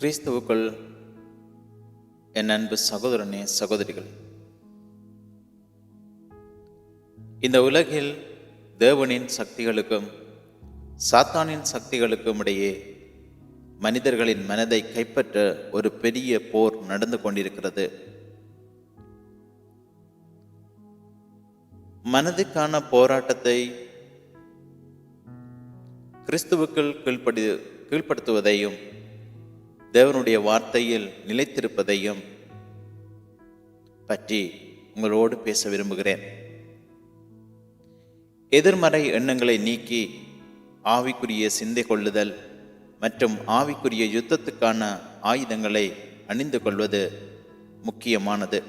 கிறிஸ்துவுக்குள் என் அன்பு சகோதரனே சகோதரிகள். இந்த உலகில் தேவனின் சக்திகளுக்கும் சாத்தானின் சக்திகளுக்கும் இடையே மனிதர்களின் மனதை கைப்பற்ற ஒரு பெரிய போர் நடந்து கொண்டிருக்கிறது. மனதுக்கான போராட்டத்தை கிறிஸ்துவுக்குள் கீழ்ப்படி கீழ்ப்படுத்துவதையும் தேவனுடைய வார்த்தையில் நிலைத்திருப்பதையும் பற்றி உங்களோடு பேச விரும்புகிறேன். எதிர்மறை எண்ணங்களை நீக்கி ஆவிக்குரிய சிந்தை கொள்ளுதல் மற்றும் ஆவிக்குரிய யுத்தத்துக்கான ஆயுதங்களை அணிந்து கொள்வது முக்கியமானது.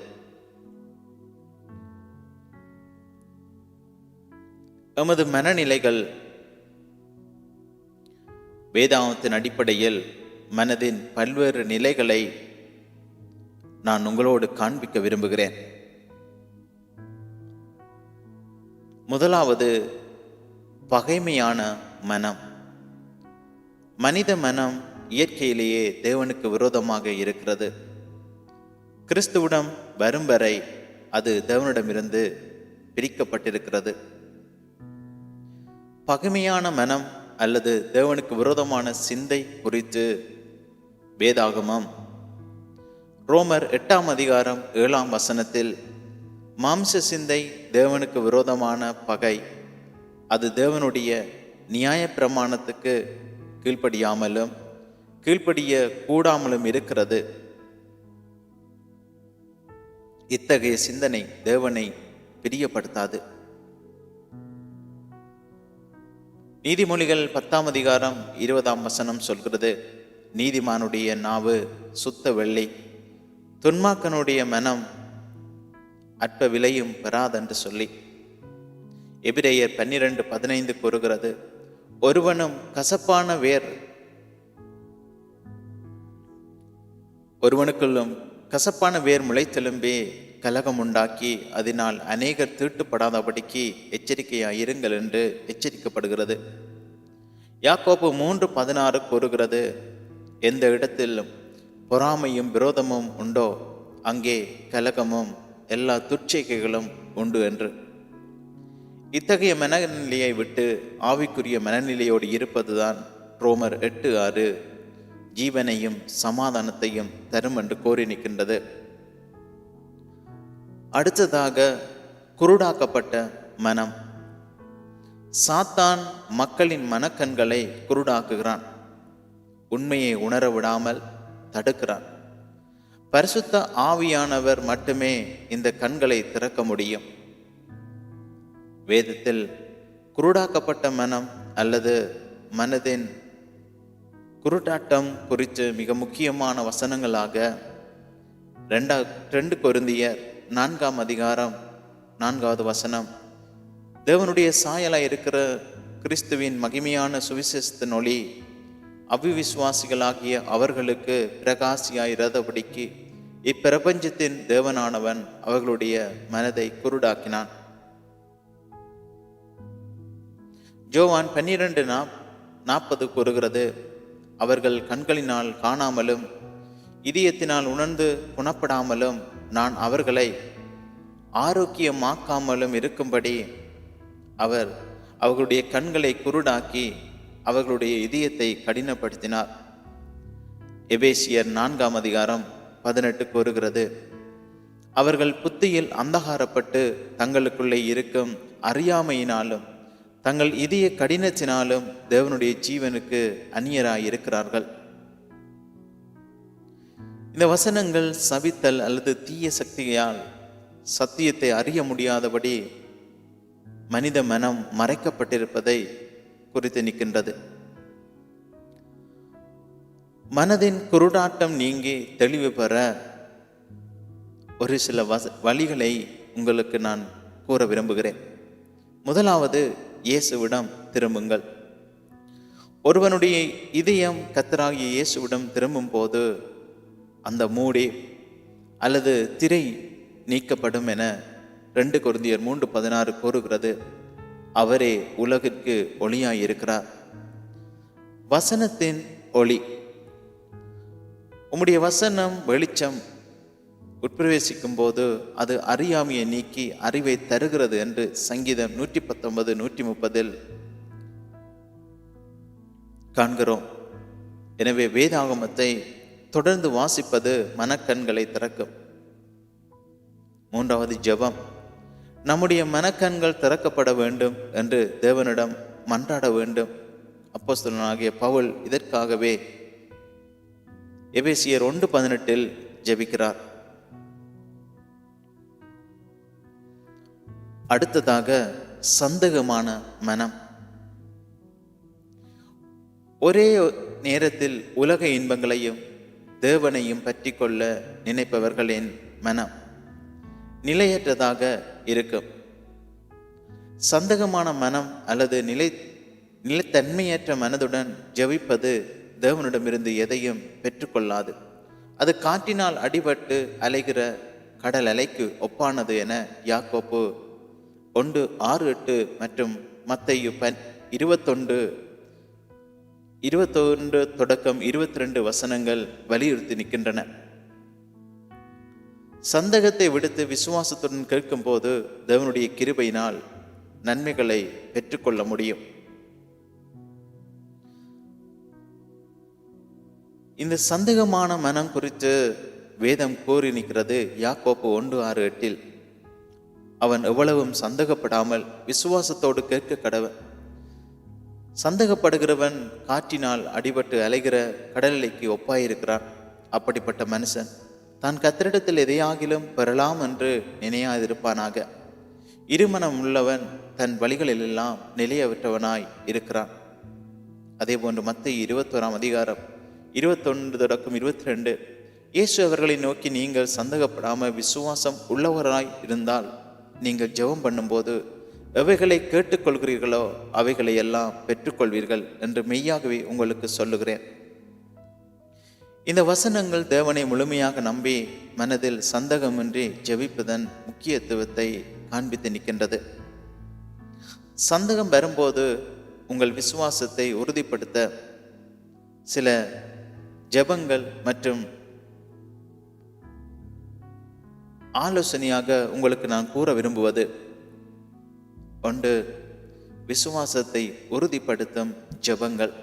எமது மனநிலைகள் வேதாந்தத்தின் அடிப்படையில் மனதின் பல்வேறு நிலைகளை நான் உங்களோடு காண்பிக்க விரும்புகிறேன். முதலாவது பகைமையான மனம். மனித மனம் இயற்கையிலேயே தேவனுக்கு விரோதமாக இருக்கிறது. கிறிஸ்துவிடம் வரும் வரை அது தேவனிடமிருந்து பிரிக்கப்பட்டிருக்கிறது. பகைமையான மனம் அல்லது தேவனுக்கு விரோதமான சிந்தை குறித்து வேதாகமம். ரோமர் எட்டாம் அதிகாரம் ஏழாம் வசனத்தில் மாம்ச சிந்தை தேவனுக்கு விரோதமான பகை. அது தேவனுடைய நியாய பிரமாணத்துக்கு கீழ்ப்படியாமலும் கீழ்ப்படிய கூடாமலும் இருக்கிறது. இத்தகைய சிந்தனை தேவனை பிரியப்படுத்தாது. நீதிமொழிகள் பத்தாம் அதிகாரம் இருபதாம் வசனம் சொல்கிறது நீதிமானுடைய நாவு சுத்த வெள்ளி துன்மாக்கனுடைய மனம் அற்ப விலையும் பெறாதென்று சொல்லி எபிரேயர் பன்னிரண்டு பதினைந்து கூறுகிறது ஒருவனும் கசப்பான வேர் ஒருவனுக்குள்ளும் கசப்பான வேர் முளைத்தெலும்பே கலகம் உண்டாக்கி அதனால் அநேகர் தீட்டுப்படாதபடிக்கு எச்சரிக்கையாயிருங்கள் என்று எச்சரிக்கப்படுகிறது. யாக்கோப்பு மூன்று பதினாறு கூறுகிறது எந்த இடத்திலும் பொறாமையும் விரோதமும் உண்டோ அங்கே கலகமும் எல்லா துர்ச்சைகைகளும் உண்டு என்று. இத்தகைய மனநிலையை விட்டு ஆவிக்குரிய மனநிலையோடு இருப்பதுதான் ரோமர் எட்டு ஆறு ஜீவனையும் சமாதானத்தையும் தரும் என்று கோரி நிற்கின்றது அடுத்ததாக குருடாக்கப்பட்ட மனம். சாத்தான் மக்களின் மனக்கண்களை குருடாக்குகிறான். உண்மையை உணர விடாமல் தடுக்கிறார் பரிசுத்த ஆவியானவர் மட்டுமே இந்த கண்களை திறக்க முடியும். வேதத்தில் குருடாக்கப்பட்ட மனம் அல்லது மனதின் குருட்டாட்டம் குறித்து மிக முக்கியமான வசனங்களாக ரெண்டா ரெண்டு கொருந்தியர் நான்காம் அதிகாரம் நான்காவது வசனம் தேவனுடைய சாயலாய் இருக்கிற கிறிஸ்துவின் மகிமையான சுவிசேஷத்தின் ஒளி அவிவிசுவாசிகளாகிய அவர்களுக்கு பிரகாசியாயிரதபடிக்கு இப்பிரபஞ்சத்தின் தேவனானவன் அவர்களுடைய மனதை குருடாக்கினான். ஜோவான் பன்னிரண்டு நா நாற்பது கூறுகிறது அவர்கள் கண்களினால் காணாமலும் இதயத்தினால் உணர்ந்து குணப்படாமலும் நான் அவர்களை ஆரோக்கியமாக்காமலும் இருக்கும்படி அவர் அவர்களுடைய கண்களை குருடாக்கி அவர்களுடைய இதயத்தை கடினப்படுத்தினார். எபேசியர் நான்காம் அதிகாரம் பதினெட்டு கூறுகிறது. அவர்கள் புத்தியில் அந்தகாரப்பட்டு தங்களுக்குள்ளே இருக்கும் அறியாமையினாலும் தங்கள் இதய கடினத்தினாலும் தேவனுடைய ஜீவனுக்கு அந்நியராய் இருக்கிறார்கள் இந்த வசனங்கள் சபித்தல் அல்லது தீய சக்தியால் சத்தியத்தை அறிய முடியாதபடி மனித மனம் மறைக்கப்பட்டிருப்பதை குறித்து நிற்கின்றது. மனதின் குருடாட்டம் நீங்கி தெளிவு பெற ஒரு சில வச வழிகளை உங்களுக்கு நான் கூற விரும்புகிறேன். முதலாவது இயேசுவிடம் திரும்புங்கள். ஒருவனுடைய இதயம் கத்தராகிய இயேசுவிடம் திரும்பும் போது அந்த மூடி அல்லது திரை நீக்கப்படும் என ரெண்டு கொருந்தியர் மூன்று பதினாறு கூறுகிறது. அவரே உலகிற்கு ஒளியாயிருக்கிறார். வசனத்தின் ஒளி. உம்முடைய வசனம் வெளிச்சம் உட்பிரவேசிக்கும் போது அது அறியாமையை நீக்கி அறிவை தருகிறது என்று சங்கீதம் நூற்றி பத்தொன்பது நூற்றி முப்பதில் காண்கிறோம். எனவே வேதாகமத்தை தொடர்ந்து வாசிப்பது மனக்கண்களை திறக்கும். மூன்றாவது ஜெபம். நம்முடைய மனக்கண்கள் திறக்கப்பட வேண்டும் என்று தேவனிடம் மன்றாட வேண்டும். அப்போஸ்தலனாகிய பவுல் இதற்காகவே எபேசியர் ஒன்று பதினெட்டில் ஜெபிக்கிறார். அடுத்ததாக சந்தேகமான மனம். ஒரே நேரத்தில் உலக இன்பங்களையும் தேவனையும் பற்றி கொள்ள நினைப்பவர்களின் மனம். நிலையற்றதாக இருக்கும். சந்தகமான மனம் அல்லது நிலை நிலைத்தன்மையற்ற மனதுடன் ஜெபிப்பது தேவனிடமிருந்து எதையும் பெற்றுக்கொள்ளாது. அது காற்றினால் அடிபட்டு அலைகிற கடல் அலைக்கு ஒப்பானது என யாக்கோப்பு ஒன்று ஆறு எட்டு மற்றும் மத்தையு பன் இருபத்தொன்று இருபத்தொன்று தொடக்கம் இருபத்தி ரெண்டு வசனங்கள் வலியுறுத்தி நிற்கின்றன சந்தேகத்தை விடுத்து விசுவாசத்துடன் கேட்கும்போது தேவனுடைய கிருபையினால் நன்மைகளை பெற்றுக்கொள்ள முடியும். இந்த சந்தேகமான மனம் குறித்து வேதம் கூறி நிற்கிறது யாக்கோப்பு ஒன்று ஆறு எட்டில். அவன் எவ்வளவும் சந்தேகப்படாமல் விசுவாசத்தோடு கேட்க கடவன். சந்தேகப்படுகிறவன் காற்றினால் அடிபட்டு அலைகிற கடலிலைக்கு ஒப்பாயிருக்கிறான். அப்படிப்பட்ட மனுஷன். தான் கத்திரிடத்தில் எதையாகிலும் பெறலாம் என்று நினையாதிருப்பானாக. இருமனம் உள்ளவன் தன் வழிகளிலெல்லாம் நிலையவிட்டவனாய் இருக்கிறான். அதே போன்று மத்திய இருபத்தோராம் அதிகாரம் இருபத்தொன்று தொடக்கம் இருபத்தி ரெண்டு இயேசு அவர்களை நோக்கி நீங்கள் சந்தேகப்படாமல் விசுவாசம் உள்ளவராய் இருந்தால் நீங்கள் ஜெபம் பண்ணும்போது எவைகளை கேட்டுக்கொள்கிறீர்களோ அவைகளை எல்லாம் பெற்றுக்கொள்வீர்கள் என்று மெய்யாகவே உங்களுக்கு சொல்லுகிறேன். இந்த வசனங்கள் தேவனை முழுமையாக நம்பி மனதில் சந்தகமின்றி ஜெபிப்பதன் முக்கியத்துவத்தை காண்பித்து நிற்கின்றது. சந்தகம் வரும்போது உங்கள் விசுவாசத்தை உறுதிப்படுத்த சில ஜெபங்கள் மற்றும் ஆலோசனையாக உங்களுக்கு நான் கூற விரும்புவது ஒன்று விசுவாசத்தை உறுதிப்படுத்தும் ஜெபங்கள்.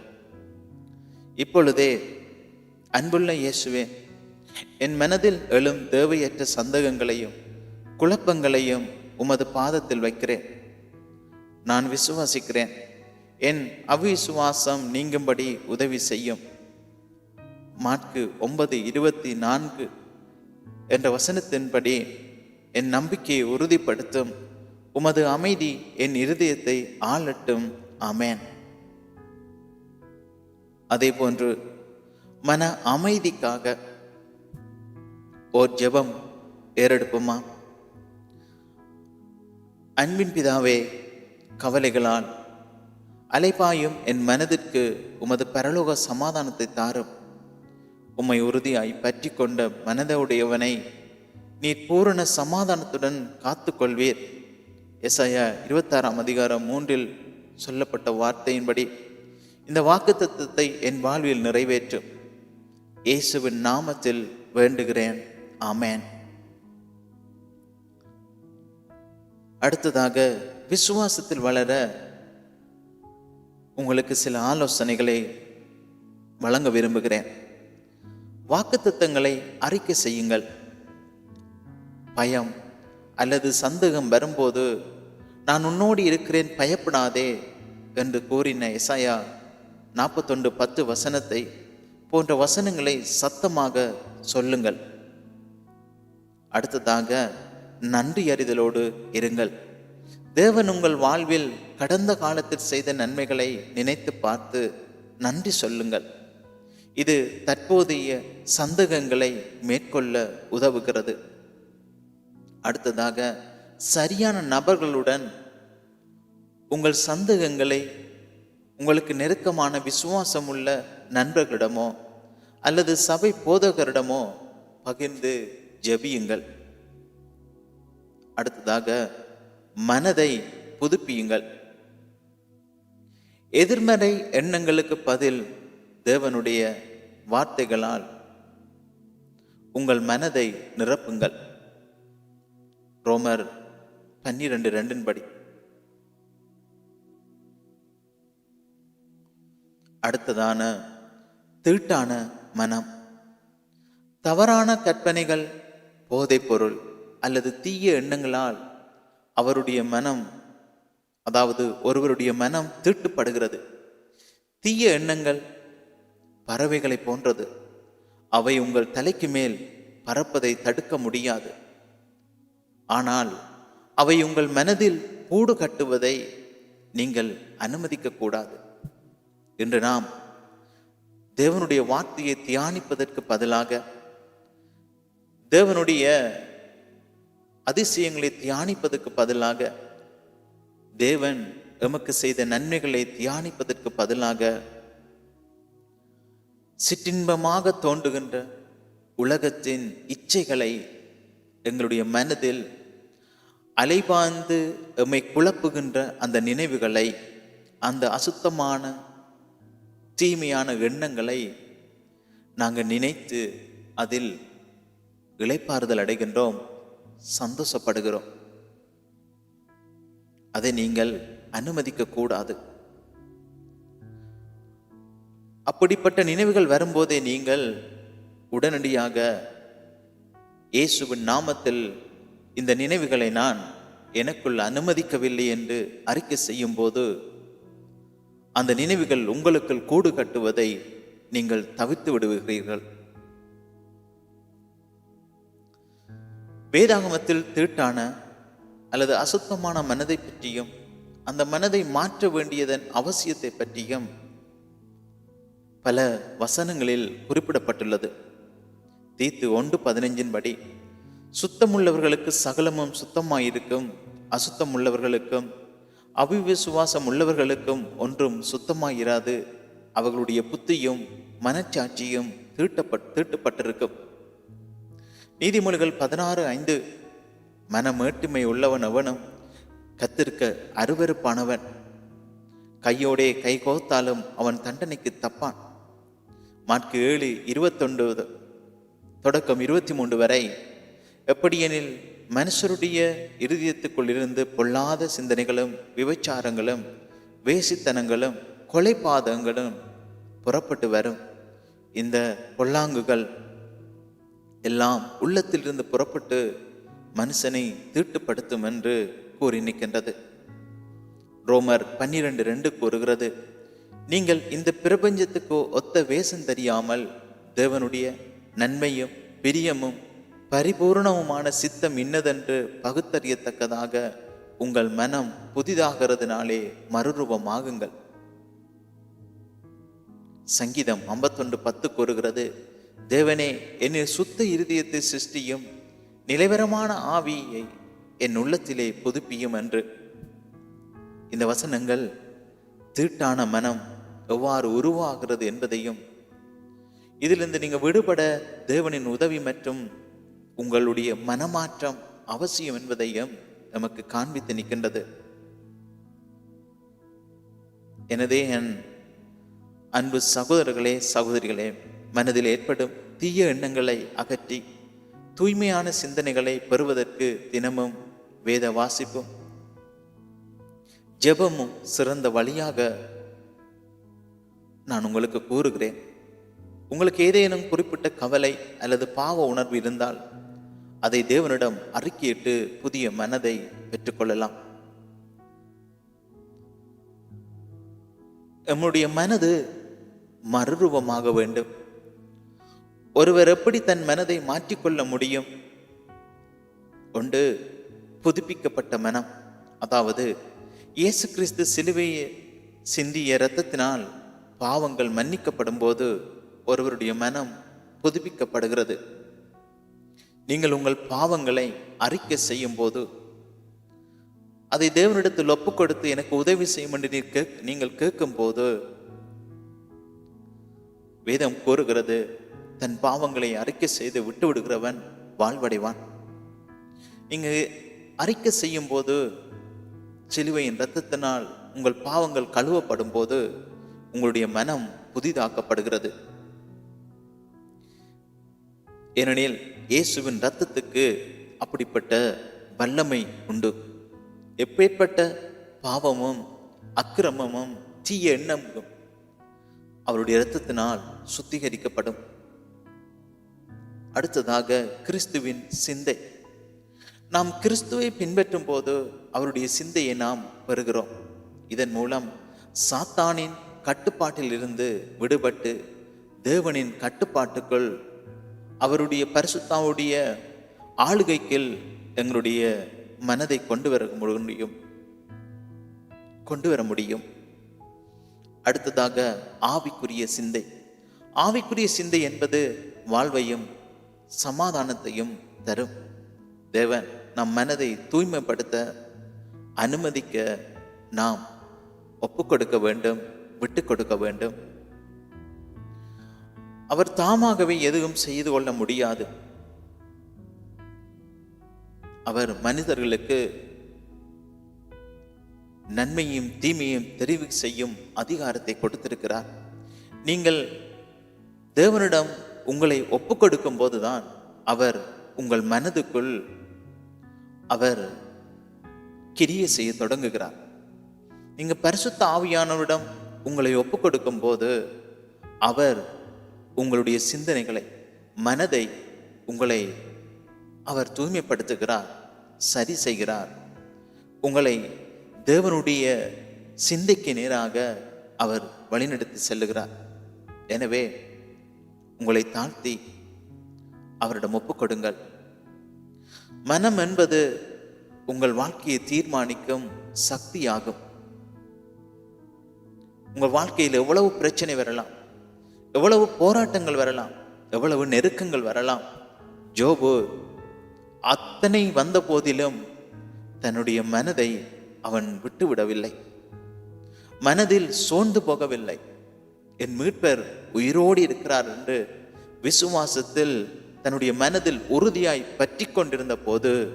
இப்பொழுதே அன்புள்ள இயேசுவே என் மனதில் எழும் தேவையற்ற சந்தேகங்களையும் குழப்பங்களையும் உமது பாதத்தில் வைக்கிறேன். நான் விசுவாசிக்கிறேன். என் அவிசுவாசம் நீங்கும்படி உதவி செய்யும். மாற்கு ஒன்பது இருபத்தி நான்கு என்ற வசனத்தின்படி என் நம்பிக்கையை உறுதிப்படுத்தும். உமது அமைதி என் இருதயத்தை ஆளட்டும். அமேன் அதே போன்று மன அமைதிக்காக ஓர் ஜெபம் ஏறெடுப்போமா? அன்பின் பிதாவே கவலைகளால் அலைபாயும் என் மனதிற்கு உமது பரலோக சமாதானத்தை தாரும். உம்மை உறுதியாய் பற்றி கொண்ட மனதுடையவனை நீர் பூரண சமாதானத்துடன் காத்து கொள்வீர் எஸ்ஐயா இருபத்தாறாம் அதிகாரம் மூன்றில் சொல்லப்பட்ட வார்த்தையின்படி இந்த வாக்குத்தத்தத்தை என் வாழ்வில் நிறைவேற்றும். இயேசுவின் நாமத்தில் வேண்டுகிறேன். ஆமேன். அடுத்ததாக விசுவாசத்தில் வளர உங்களுக்கு சில ஆலோசனைகளை வழங்க விரும்புகிறேன். வாக்குத்தத்தங்களை அறிக்கை செய்யுங்கள். பயம் அல்லது சந்தேகம் வரும்போது நான் உன்னோடு இருக்கிறேன் பயப்படாதே என்று கூறின இசையா நாற்பத்தொன்று பத்து வசனத்தை போன்ற வசனங்களை சத்தமாக சொல்லுங்கள். அடுத்ததாக நன்றி அறிதலோடு இருங்கள். தேவன் உங்கள் வாழ்வில் கடந்த காலத்தில் செய்த நன்மைகளை நினைத்து பார்த்து நன்றி சொல்லுங்கள். இது தற்போதைய சந்தேகங்களை மேற்கொள்ள உதவுகிறது. அடுத்ததாக சரியான நபர்களுடன் உங்கள் சந்தேகங்களை உங்களுக்கு நெருக்கமான விசுவாசம் உள்ள நண்பர்களிடமோ அல்லது சபை போதகரிடமோ பகிர்ந்து ஜபியுங்கள். அடுத்ததாக மனதை புதுப்பியுங்கள். எதிர்மறை எண்ணங்களுக்கு பதில் தேவனுடைய வார்த்தைகளால் உங்கள் மனதை நிரப்புங்கள். ரோமர் பன்னிரண்டு ரெண்டின் படி. அடுத்ததான தீட்டான மனம். தவறான கற்பனைகள் போதைப்பொருள் அல்லது தீய எண்ணங்களால் அவருடைய மனம் அதாவது ஒருவருடைய மனம் தீட்டுப்படுகிறது. தீய எண்ணங்கள் பறவைகளை போன்றது. அவை உங்கள் தலைக்கு மேல் பறப்பதை தடுக்க முடியாது. ஆனால் அவை உங்கள் மனதில் கூடு கட்டுவதை நீங்கள் அனுமதிக்கக்கூடாது. இன்று நாம் தேவனுடைய வார்த்தையை தியானிப்பதற்கு பதிலாக தேவனுடைய அதிசயங்களை தியானிப்பதற்கு பதிலாக தேவன் எமக்கு செய்த நன்மைகளை தியானிப்பதற்கு பதிலாக சிற்றின்பமாக தோன்றுகின்ற உலகத்தின் இச்சைகளை எங்களுடைய மனதில் அலைபாய்ந்து எம்மை குழப்புகின்ற அந்த நினைவுகளை அந்த அசுத்தமான தீமையான எண்ணங்களை நாங்கள் நினைத்து அதில் இளைப்பாறுதல் அடைகின்றோம் சந்தோஷப்படுகிறோம். அதை நீங்கள் அனுமதிக்க கூடாது. அப்படிப்பட்ட நினைவுகள் வரும்போதே நீங்கள் உடனடியாக இயேசுவின் நாமத்தில் இந்த நினைவுகளை நான் எனக்குள் அனுமதிக்கவில்லை என்று அறிக்கை செய்யும் போது அந்த நினைவுகள் உங்களுக்குள் கூடு கட்டுவதை நீங்கள் தவித்து விடுகிறீர்கள். வேதாகமத்தில் திருட்டான அல்லது அசுத்தமான மனதை பற்றியும் அந்த மனதை மாற்ற வேண்டியதன் அவசியத்தை பற்றியும் பல வசனங்களில் குறிப்பிடப்பட்டுள்ளது. தீத்து ஒன்று பதினைஞ்சின் படி சுத்தமுள்ளவர்களுக்கு சகலமும் சுத்தமாயிருக்கும் அசுத்தமுள்ளவர்களுக்கும் அவிவிசுவாசம் உள்ளவர்களுக்கும் ஒன்றும் சுத்தமாயிராது. அவர்களுடைய புத்தியும் மனச்சாட்சியும் தீட்டப்பட் தீட்டப்பட்டிருக்கும் நீதிமொழிகள் பதினாறு ஐந்து மனமேட்டுமை உள்ளவன் அவனும் கத்திருக்க அருவருப்பானவன். கையோடே கை கோத்தாலும் அவன் தண்டனைக்கு தப்பான். மார்க்கு ஏழு இருபத்தொன்பது தொடக்கம் இருபத்தி மூன்று வரை. எப்படியெனில் மனுஷருடைய இருதயத்துக்குள் இருந்து பொல்லாத சிந்தனைகளும் விபச்சாரங்களும் வேசித்தனங்களும் கொலைபாதங்களும் புறப்பட்டு வரும். இந்த பொல்லாங்குகள் எல்லாம் உள்ளத்திலிருந்து புறப்பட்டு மனுஷனை தீட்டுப்படுத்தும் என்று கூறி நிற்கின்றது. ரோமர் பன்னிரண்டு ரெண்டு கூறுகிறது நீங்கள் இந்த பிரபஞ்சத்துக்கு ஒத்த வேஷம் தெரியாமல் தேவனுடைய நன்மையும் பிரியமும் பரிபூர்ணவுமான சித்தம் இன்னதென்று பகுத்தறியத்தக்கதாக உங்கள் மனம் புதிதாகிறதுனாலே மறுரூபமாகுங்கள். சங்கீதம் ஐம்பத்தொன்று பத்து கூறுகிறது தேவனே என்னில் சுத்த இருதயத்தை சிருஷ்டியும் நிலைவரமான ஆவியை என் உள்ளத்திலே புதுப்பியும் என்று. இந்த வசனங்கள் தீட்டான மனம் எவ்வாறு உருவாகிறது என்பதையும் இதிலிருந்து நீங்கள் விடுபட தேவனின் உதவி மற்றும் உங்களுடைய மனமாற்றம் அவசியம் என்பதையும் நமக்கு காண்பித்து நிற்கின்றது. எனதே என் அன்பு சகோதரர்களே சகோதரிகளே மனதில் ஏற்படும் தீய எண்ணங்களை அகற்றி தூய்மையான சிந்தனைகளை பெறுவதற்கு தினமும் வேத வாசிப்பும். ஜெபமும் சிறந்த வழியாக நான் உங்களுக்கு கூறுகிறேன். உங்களுக்கு ஏதேனும் குறிப்பிட்ட கவலை அல்லது பாவ உணர்வு இருந்தால் அதை தேவனிடம் அறிக்கையிட்டு புதிய மனதை பெற்றுக்கொள்ளலாம். நம்முடைய மனது மறுரூபமாக வேண்டும். ஒருவர் எப்படி தன் மனதை மாற்றிக்கொள்ள முடியும்? ஒன்று புதுப்பிக்கப்பட்ட மனம். அதாவது இயேசு கிறிஸ்து சிலுவையை சிந்திய இரத்தத்தினால் பாவங்கள் மன்னிக்கப்படும் போது ஒருவருடைய மனம் புதுப்பிக்கப்படுகிறது. நீங்கள் உங்கள் பாவங்களை அறிக்கை செய்யும் போது அதை தேவனிடத்தில் ஒப்பு கொடுத்து எனக்கு உதவி செய்யும் என்று நீர் கேக் நீங்கள் கேட்கும் போது வேதம் கூறுகிறது தன் பாவங்களை அறிக்கை செய்து விட்டு விடுகிறவன் வாழ்வடைவான். இங்கு அறிக்கை செய்யும் போது சிலுவையின் இரத்தத்தினால் உங்கள் பாவங்கள் கழுவப்படும் போது உங்களுடைய மனம் புதிதாக்கப்படுகிறது. ஏனெனில் இயேசுவின் ரத்தத்துக்கு அப்படிப்பட்ட வல்லமை உண்டு. எப்பேற்பட்ட பாவமும் அக்கிரமமும் தீய எண்ணமும் அவருடைய இரத்தத்தினால் சுத்திகரிக்கப்படும். அடுத்ததாக கிறிஸ்துவின் சிந்தை. நாம் கிறிஸ்துவை பின்பற்றும் போது அவருடைய சிந்தையை நாம் பெறுகிறோம். இதன் மூலம் சாத்தானின் கட்டுப்பாட்டில் இருந்து விடுபட்டு தேவனின் கட்டுப்பாட்டுக்குள் அவருடைய பரிசுத்தாவுடைய ஆளுகைக்குள் எங்களுடைய மனதை கொண்டு வர முடியும் கொண்டு வர முடியும். அடுத்ததாக ஆவிக்குரிய சிந்தை. ஆவிக்குரிய சிந்தை என்பது வாழ்வையும் சமாதானத்தையும் தரும். தேவன் நம் மனதை தூய்மைப்படுத்த அனுமதிக்க நாம் ஒப்பு கொடுக்க வேண்டும் விட்டு கொடுக்க வேண்டும். அவர் தாமாகவே எதுவும் செய்து கொள்ள முடியாது. அவர் மனிதர்களுக்கு நன்மையும் தீமையும் தெரிவு செய்யும் அதிகாரத்தை கொடுத்திருக்கிறார். நீங்கள் தேவனிடம் உங்களை ஒப்பு கொடுக்கும் போதுதான் அவர் உங்கள் மனதுக்குள் அவர் கிரிய செய்ய தொடங்குகிறார். நீங்கள் பரிசுத்த ஆவியானவரிடம் உங்களை ஒப்பு கொடுக்கும் போது அவர் உங்களுடைய சிந்தனைகளை மனதை உங்களை அவர் தூய்மைப்படுத்துகிறார் சரி செய்கிறார். உங்களை தேவனுடைய சிந்தைக்கு நேராக அவர் வழிநடத்தி செல்லுகிறார். எனவே உங்களை தாழ்த்தி அவரிடம் ஒப்புக்கொடுங்கள். மனம் என்பது உங்கள் வாழ்க்கையை தீர்மானிக்கும் சக்தியாகும். உங்கள் வாழ்க்கையில் எவ்வளவு பிரச்சனை வரலாம் எவ்வளவு போராட்டங்கள் வரலாம் எவ்வளவு நெருக்கங்கள் வரலாம். ஜோபு அத்தனை வந்த போதிலும் தன்னுடைய மனதை அவன் விட்டுவிடவில்லை. மனதில் சோர்ந்து போகவில்லை. என் மீட்பர் உயிரோடு இருக்கிறார் என்று விசுவாசத்தில் தன்னுடைய மனதில் உறுதியாய் பற்றி கொண்டிருந்த போது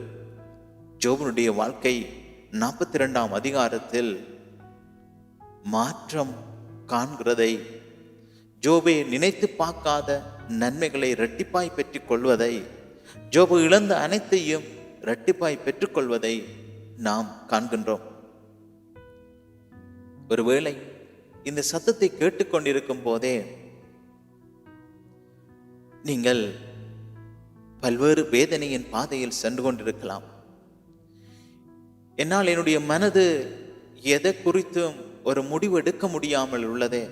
ஜோபனுடைய வாழ்க்கை நாற்பத்தி இரண்டாம் அதிகாரத்தில் மாற்றம் காண்கிறதை ஜோபே நினைத்து பார்க்காத நன்மைகளை இரட்டிப்பாய் பெற்றுக் கொள்வதை ஜோபு இழந்த அனைத்தையும் இரட்டிப்பாய் பெற்றுக்கொள்வதை நாம் காண்கின்றோம். ஒருவேளை இந்த சத்தத்தை கேட்டுக்கொண்டிருக்கும் போதே நீங்கள் பல்வேறு வேதனையின் பாதையில் சென்று கொண்டிருக்கலாம். என்னால் என்னுடைய மனது எதை குறித்தும் ஒரு முடிவு எடுக்க முடியாமல் உள்ளதே.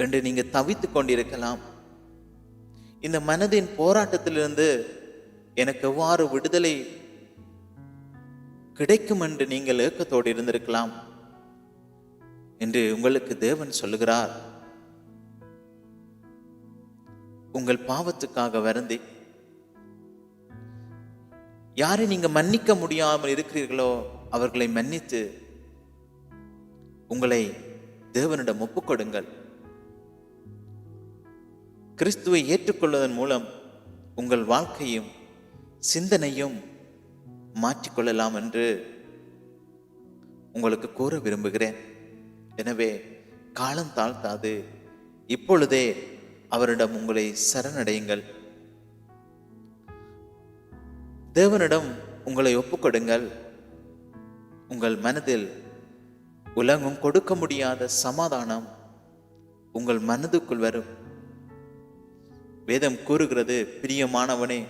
என்று நீங்கள் தவித்துக் கொண்டிருக்கலாம். இந்த மனதின் போராட்டத்திலிருந்து எனக்கு எவ்வாறு விடுதலை கிடைக்கும் என்று நீங்கள் ஏக்கத்தோடு இருந்திருக்கலாம் என்று உங்களுக்கு தேவன் சொல்லுகிறார். உங்கள் பாவத்துக்காக வருந்தி. யாரை நீங்க மன்னிக்க முடியாமல் இருக்கிறீர்களோ அவர்களை மன்னித்து உங்களை தேவனிடம் ஒப்புக்கொடுங்கள். கிறிஸ்துவை ஏற்றுக்கொள்வதன் மூலம் உங்கள் வாழ்க்கையும் சிந்தனையும் மாற்றிக்கொள்ளலாம் என்று உங்களுக்கு கூற விரும்புகிறேன். எனவே காலம் தாழ்த்தாது. இப்பொழுதே அவரிடம் உங்களை சரணடையுங்கள். தேவனிடம் உங்களை ஒப்புக்கொடுங்கள். உங்கள் மனதில் உலகம் கொடுக்க முடியாத சமாதானம் உங்கள் மனதுக்குள் வரும். வேதம் கூறுகிறது பிரியமானவனே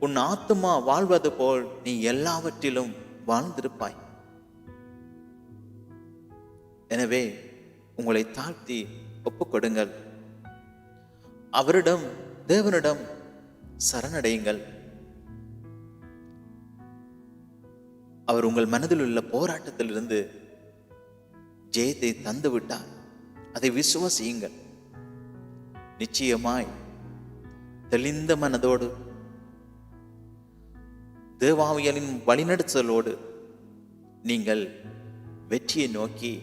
உன் ஆத்துமா வாழ்வது போல் நீ எல்லாவற்றிலும் வாழ்ந்திருப்பாய். எனவே உங்களை தாழ்த்தி ஒப்புக்கொடுங்கள் அவரிடம் தேவனிடம் சரணடையுங்கள். அவர் உங்கள் மனதில் உள்ள போராட்டத்திலிருந்து ஜெயத்தை தந்து விட்டார் அதை விசுவாசியுங்கள். நிச்சயமாய் தெளிந்த மனதோடு தேவாவியலின் வழிநடத்தலோடு நீங்கள் வெற்றியை நோக்கி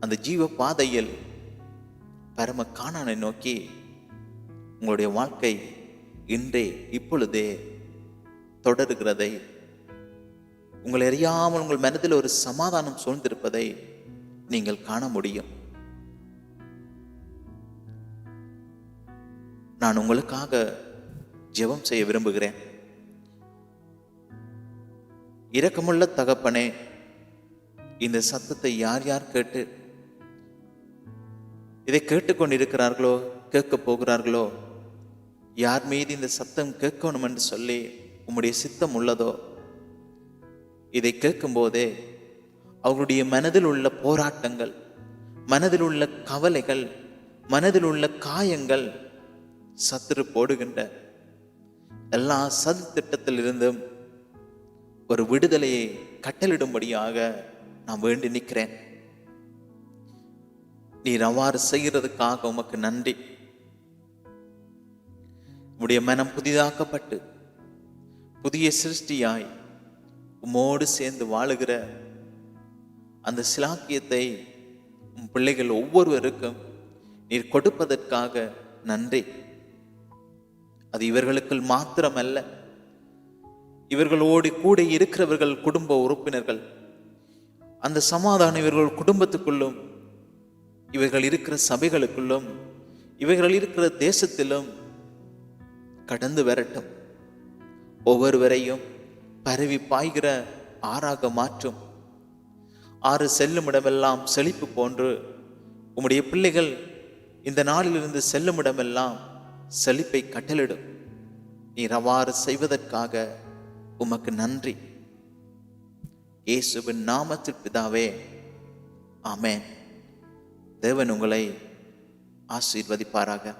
அந்த ஜீவ பாதையில் பரம காணானை நோக்கி உங்களுடைய வாழ்க்கை இன்றே இப்பொழுதே தொடருகிறதை உங்களை அறியாமல் உங்கள் மனதில் ஒரு சமாதானம் சூழ்ந்திருப்பதை நீங்கள் காண முடியும். நான் உங்களுக்காக ஜெபம் செய்ய விரும்புகிறேன். இரக்கமுள்ள தகப்பனே இந்த சத்தத்தை யார் யார் கேட்டு இதை கேட்டுக்கொண்டிருக்கிறார்களோ கேட்க போகிறார்களோ யார் மீது இந்த சத்தம் கேட்கணும் என்று சொல்லி உம்முடைய சித்தம் உள்ளதோ இதை கேட்கும்போதே அவர்களுடைய மனதில் உள்ள போராட்டங்கள் மனதில் உள்ள கவலைகள் மனதில் உள்ள காயங்கள் சத்துரு போடுகின்ற எல்லா சது திட்டத்திலிருந்தும் ஒரு விடுதலையை கட்டளிடும்படியாக நான் வேண்டி நிற்கிறேன். நீர் அவ்வாறு செய்கிறதுக்காக உமக்கு நன்றி. உடைய மனம் புதிதாக்கப்பட்டு புதிய சிருஷ்டியாய் உம்மோடு சேர்ந்து வாழுகிற அந்த சிலாக்கியத்தை உம் பிள்ளைகள் ஒவ்வொருவருக்கும் நீர் கொடுப்பதற்காக நன்றி. அது இவர்களுக்குள் மாத்திரமல்ல. இவர்களோடு கூட இருக்கிறவர்கள் குடும்ப உறுப்பினர்கள். அந்த சமாதானம் இவர்கள் குடும்பத்துக்குள்ளும் இவர்கள் இருக்கிற சபைகளுக்குள்ளும் இவர்கள் இருக்கிற தேசத்திலும் கடந்து வரட்டும். ஒவ்வொருவரையும் பரவி பாய்கிற ஆறாக மாற்றும். ஆறு செல்லும் இடமெல்லாம் செழிப்பு போன்று உம்முடைய பிள்ளைகள் இந்த நாளிலிருந்து செல்லும் இடமெல்லாம் செழிப்பை கட்டளிடும். நீர் அவ்வாறு செய்வதற்காக உமக்கு நன்றி. இயேசுவின் நாமத்தில் பிதாவே ஆமேன். தேவன் உங்களை ஆசீர்வதிப்பாராக.